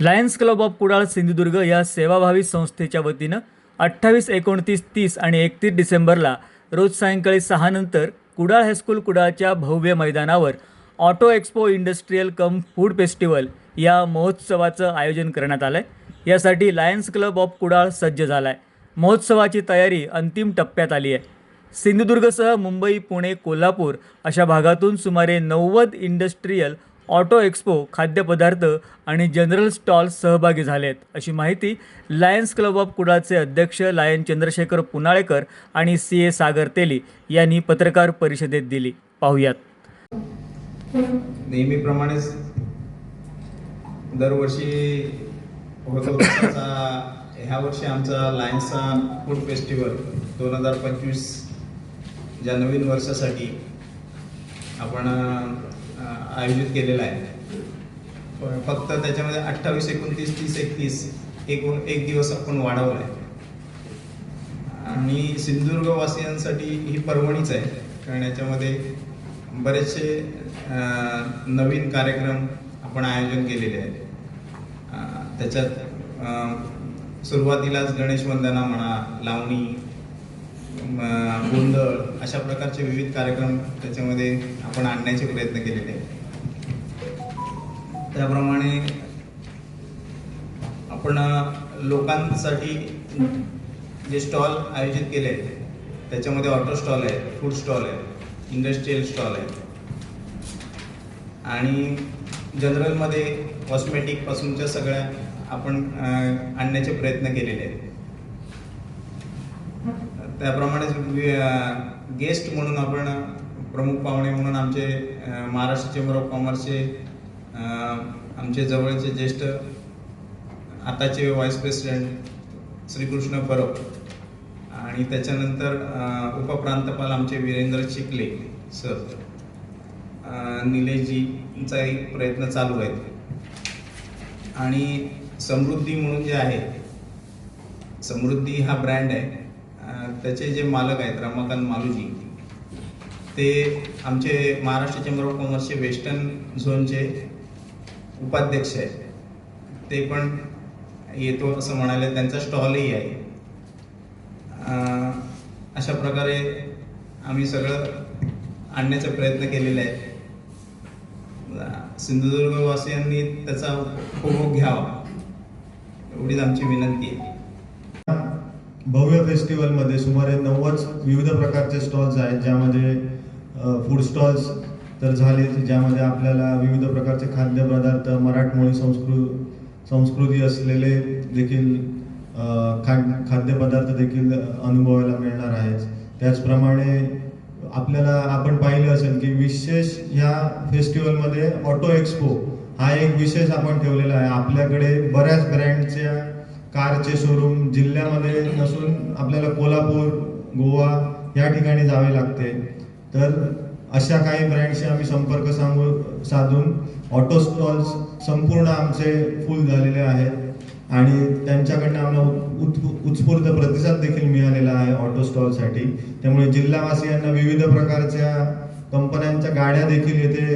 Lions club of Kudal Sindhudurg या सेवाभावी संस्थेच्या वतीनं अठ्ठावीस एकोणतीस तीस आणि एकतीस डिसेंबरला रोज सायंकाळी सहा नंतर कुडाळ हायस्कूल कुडाळच्या भव्य मैदानावर auto expo industrial cum food festival या महोत्सवाचं आयोजन करण्यात आलं आहे यासाठी लायन्स क्लब ऑफ कुडाळ सज्ज झाला आहे महोत्सवाची तयारी अंतिम टप्प्यात आली आहे. सिंधुदुर्गसह मुंबई पुणे कोल्हापूर अशा भागातून सुमारे नव्वद इंडस्ट्रीयल ऑटो एक्स्पो खाद्यपदार्थ आणि जनरल स्टॉल्स सहभागी झाले आहेत अशी माहिती लायन्स क्लब ऑफ कुडाळचे अध्यक्ष लायन चंद्रशेखर पुनाळेकर आणि सी ए सागर तेली यांनी पत्रकार परिषदेत दिली. पाहुयात. नेहमीप्रमाणेच दरवर्षी होतो ह्या वर्षी आमचा लायन्सचा फूड फेस्टिवल दोन हजार पंचवीस ज्या नवीन वर्षासाठी आपण आयोजित केलेला आहे. पण फक्त त्याच्यामध्ये अठ्ठावीस एकोणतीस तीस एकतीस एकूण एक दिवस आपण वाढवला आहे आणि सिंधुदुर्गवासियांसाठी ही पर्वणीच आहे कारण याच्यामध्ये बरेचसे नवीन कार्यक्रम आपण आयोजन केलेले आहेत. त्याच्यात सुरुवातीलाच गणेश वंदना म्हणा लावणी गोंधळ अशा प्रकारचे विविध कार्यक्रम त्याच्यामध्ये आपण आणण्याचे प्रयत्न केलेले आहेत. त्याप्रमाणे आपण लोकांसाठी जे स्टॉल आयोजित केले आहेत त्याच्यामध्ये ऑटो स्टॉल आहे फूड स्टॉल आहे इंडस्ट्रीयल स्टॉल आहे आणि जनरलमध्ये कॉस्मेटिक पासूनच्या सगळ्या आपण आणण्याचे प्रयत्न केलेले आहेत. त्याप्रमाणेच गेस्ट म्हणून आपण प्रमुख पाहुणे म्हणून आमचे महाराष्ट्र चेंबर ऑफ कॉमर्सचे आमचे जवळचे ज्येष्ठ आताचे व्हाईस प्रेसिडेंट श्रीकृष्ण परब आणि त्याच्यानंतर उपप्रांतपाल आमचे वीरेंद्र चिखले सर अ, निलेशजींचा एक प्रयत्न चालू आहे. आणि समृद्धी म्हणून जे आहे समृद्धी हा ब्रँड आहे. त्याचे जे मालक आहेत रमाकांत मालूजी ते आमचे महाराष्ट्र चेंबर ऑफ कॉमर्सचे वेस्टर्न झोनचे उपाध्यक्ष आहेत. ते पण येतो असं म्हणाले त्यांचा स्टॉलही आहे. अशा प्रकारे आम्ही सगळं आणण्याचा प्रयत्न केलेला आहे. सिंधुदुर्गवासियांनी त्याचा उपभोग घ्यावा एवढीच आमची विनंती आहे. भव्य फेस्टिवलमध्ये सुमारे नव्वद विविध प्रकारचे स्टॉल्स आहेत ज्यामध्ये फूड स्टॉल्स तर झालेच ज्यामध्ये आपल्याला विविध प्रकारचे खाद्यपदार्थ मराठमोळी संस्कृ संस्कृती असलेले देखील खा खाद्यपदार्थ देखील अनुभवायला मिळणार आहेत. त्याचप्रमाणे आपल्याला आपण पाहिलं असेल की विशेष ह्या फेस्टिवलमध्ये ऑटो एक्सपो हा एक विशेष आपण ठेवलेला आहे. आपल्याकडे बऱ्याच ब्रँडच्या कारचे शोरूम जिल्ह्यामध्ये नसून आपल्याला कोल्हापूर गोवा या ठिकाणी जावे लागते. तर अशा काही ब्रँडशी आम्ही संपर्क सांगू साधून. ऑटो स्टॉल्स संपूर्ण आमचे फुल झालेले आहेत. आणि त्यांच्याकडनं आम्हाला उत् उत्स्फूर्त प्रतिसाद देखील मिळालेला आहे ऑटो स्टॉलसाठी त्यामुळे जिल्हावासियांना विविध प्रकारच्या कंपन्यांच्या गाड्या देखील येथे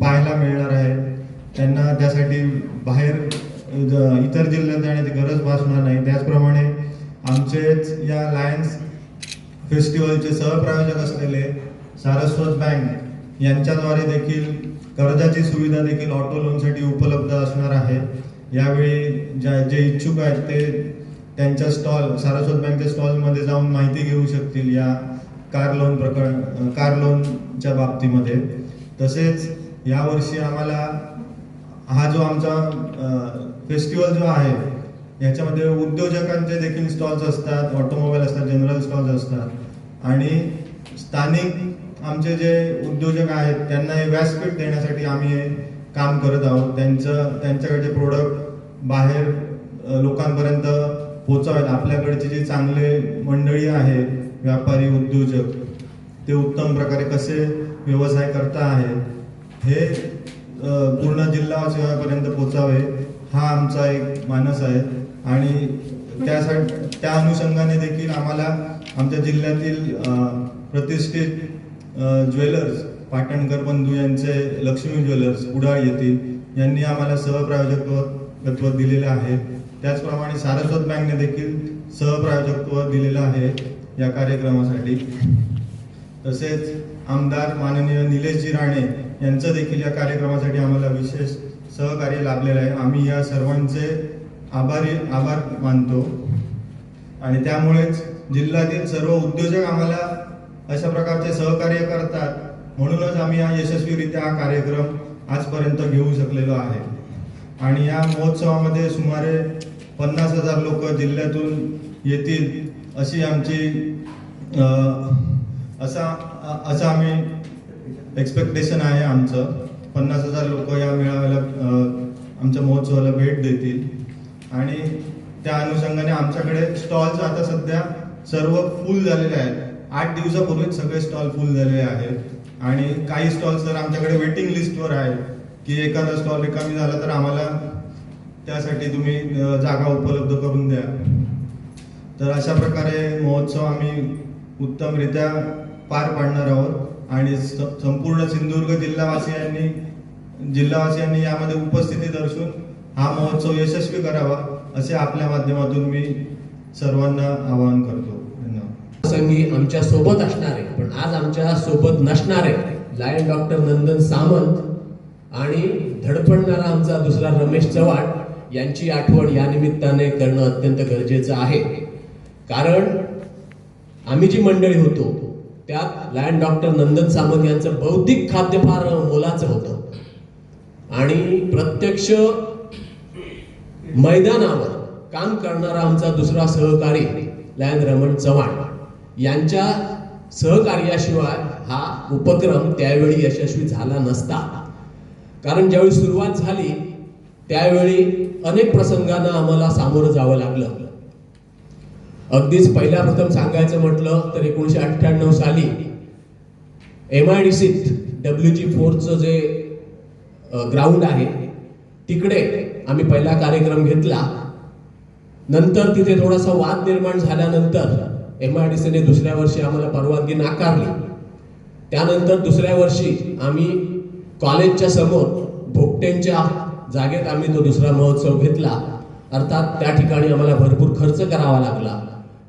पाहायला मिळणार आहे त्यांना त्यासाठी बाहेर इतर जिल्ह्यात जाण्याची गरज भासणार नाही. त्याचप्रमाणे आमचेच या लायन्स फेस्टिवलचे सहप्रायोजक असलेले सारस्वत बँक यांच्याद्वारे देखील कर्जाची सुविधा देखील ऑटो लोनसाठी उपलब्ध असणार आहे. यावेळी ज्या जे इच्छुक आहेत ते त्यांच्या स्टॉल सारस्वत बँकच्या स्टॉलमध्ये जाऊन माहिती घेऊ शकतील या कार लोन प्रकरण कार लोनच्या बाबतीमध्ये. तसेच यावर्षी आम्हाला हा जो आमचा फेस्टिवल जो आहे याच्यामध्ये उद्योजकांचे देखील स्टॉल्स असतात ऑटोमोबाईल असतात जनरल स्टॉल्स असतात. आणि स्थानिक आमचे जे उद्योजक आहेत त्यांना हे व्यासपीठ देण्यासाठी आम्ही हे काम करत आहोत. त्यांचं त्यांच्याकडचे प्रोडक्ट बाहेर लोकांपर्यंत पोचावेत आपल्याकडचे जे चांगले मंडळी आहे व्यापारी उद्योजक ते उत्तम प्रकारे कसे व्यवसाय करता आहेत हे पूर्ण जिल्हा सेवापर्यंत पोचावे हा आमचा एक मानस आहे. आणि त्यासाठी त्या अनुषंगाने देखील आम्हाला आमच्या जिल्ह्यातील प्रतिष्ठित ज्वेलर्स पाटणकर बंधू यांचे लक्ष्मी ज्वेलर्स कुडाळ येथील यांनी आम्हाला सहप्रायोजकत्व दिलेलं आहे. त्याचप्रमाणे सारस्वत बँकने देखील सहप्रायोजकत्व दिलेलं आहे या कार्यक्रमासाठी. तसेच आमदार माननीय निलेशजी राणे यांचं देखील या कार्यक्रमासाठी आम्हाला विशेष सहकार्य लाभलेलं आहे. आम्ही या सर्वांचे आभारी आभार मानतो. आणि त्यामुळेच जिल्ह्यातील सर्व उद्योजक आम्हाला अशा प्रकारचे सहकार्य करतात. म्हणूनच आम्ही हा यशस्वीरित्या हा कार्यक्रम आजपर्यंत घेऊ शकलेलो आहे. आणि या महोत्सवामध्ये सुमारे पन्नास हजार लोक जिल्ह्यातून येतील अशी आमची असा असा असं आम्ही एक्सपेक्टेशन आहे आमचं. पन्नास हजार लोक या मेळाव्याला आमच्या महोत्सवाला भेट देतील. आणि त्या अनुषंगाने आमच्याकडे स्टॉल्स आता सध्या सर्व फुल झालेले आहेत. आठ दिवसापूर्वीच सगळे स्टॉल फुल झालेले आहेत. आणि काही स्टॉल्स तर आमच्याकडे वेटिंग लिस्टवर आहेत. की एखादा स्टॉल रिकामी झाला तर आम्हाला त्यासाठी तुम्ही जागा उपलब्ध करून द्या. तर अशा प्रकारे महोत्सव आम्ही उत्तमरित्या पार पाडणार आहोत. आणि स- संपूर्ण सिंधुदुर्ग जिल्हावासियांनी जिल्हावासियांनी यामध्ये उपस्थिती दर्शवून हा महोत्सव यशस्वी करावा असे आपल्या माध्यमातून मी सर्वांना आवाहन करतो. प्रसंगी आमच्यासोबत असणारे पण आज आमच्यासोबत नसणारे लायन डॉक्टर नंदन सामंत आणि धडपडणारा आमचा दुसरा रमेश चव्हाण यांची आठवण या निमित्ताने करणं अत्यंत गरजेचं आहे. कारण आम्ही जी मंडळी होतो त्यात लायन डॉक्टर नंदन सामंत यांचं बौद्धिक खाद्य फार मोलाचं होतं. आणि प्रत्यक्ष मैदानावर काम करणारा आमचा दुसरा सहकारी लायन रमण चव्हाण यांच्या सहकार्याशिवाय हा उपक्रम त्यावेळी यशस्वी झाला नसता. कारण ज्यावेळी सुरुवात झाली त्यावेळी अनेक प्रसंगांना आम्हाला सामोरं जावं लागलं. अगदीच पहिल्या प्रथम सांगायचं म्हटलं तर एकोणीशे अठ्ठ्याण्णव साली एम आय डी सीत डब्ल्यू जी फोरचं जे ग्राउंड आहे तिकडे आम्ही पहिला कार्यक्रम घेतला. नंतर तिथे थोडासा वाद निर्माण झाल्यानंतर एम आय डी सीने दुसऱ्या वर्षी आम्हाला परवानगी नाकारली. त्यानंतर दुसऱ्या वर्षी आम्ही कॉलेजच्या समोर भोगटेंच्या जागेत आम्ही तो दुसरा महोत्सव घेतला. अर्थात त्या ठिकाणी आम्हाला भरपूर खर्च करावा लागला.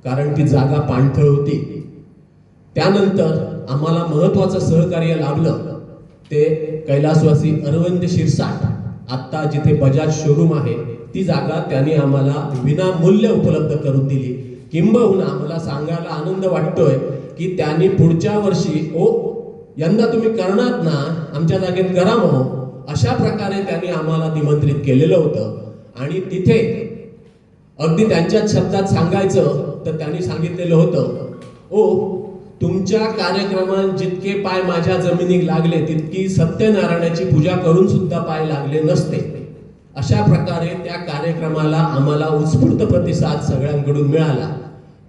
कारण ती जागा पाणथळ होती. त्यानंतर आम्हाला महत्वाचं सहकार्य लाभलं. ते कैलासवासी अरविंद शिरसाट आत्ता जिथे बजाज शोरूम आहे ती जागा त्यांनी आम्हाला विनामूल्य उपलब्ध करून दिली. किंबहुना आम्हाला सांगायला आनंद वाटतोय की त्यांनी पुढच्या वर्षी ओ यंदा तुम्ही करणार ना आमच्या जागेत करा मग. अशा प्रकारे त्यांनी आम्हाला निमंत्रित केलेलं होतं. आणि तिथे अगदी त्यांच्याच शब्दात सांगायचं तर त्यांनी सांगितलेलं होतं ओ तुमच्या कार्यक्रमात जितके पाय माझ्या जमिनीत लागले तितकी सत्यनारायणाची पूजा करून सुद्धा पाय लागले नसते. अशा प्रकारे त्या कार्यक्रमाला आम्हाला उत्स्फूर्त प्रतिसाद सगळ्यांकडून मिळाला.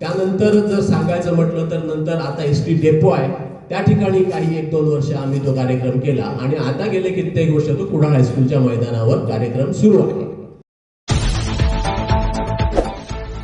त्यानंतर जर सांगायचं म्हटलं तर नंतर आता एस टी डेपो आहे. त्या ठिकाणी काही एक दोन वर्ष आम्ही तो कार्यक्रम केला आणि आता गेले कित्येक वर्ष तो कुडाळ हायस्कूलच्या मैदानावर कार्यक्रम सुरू आहे.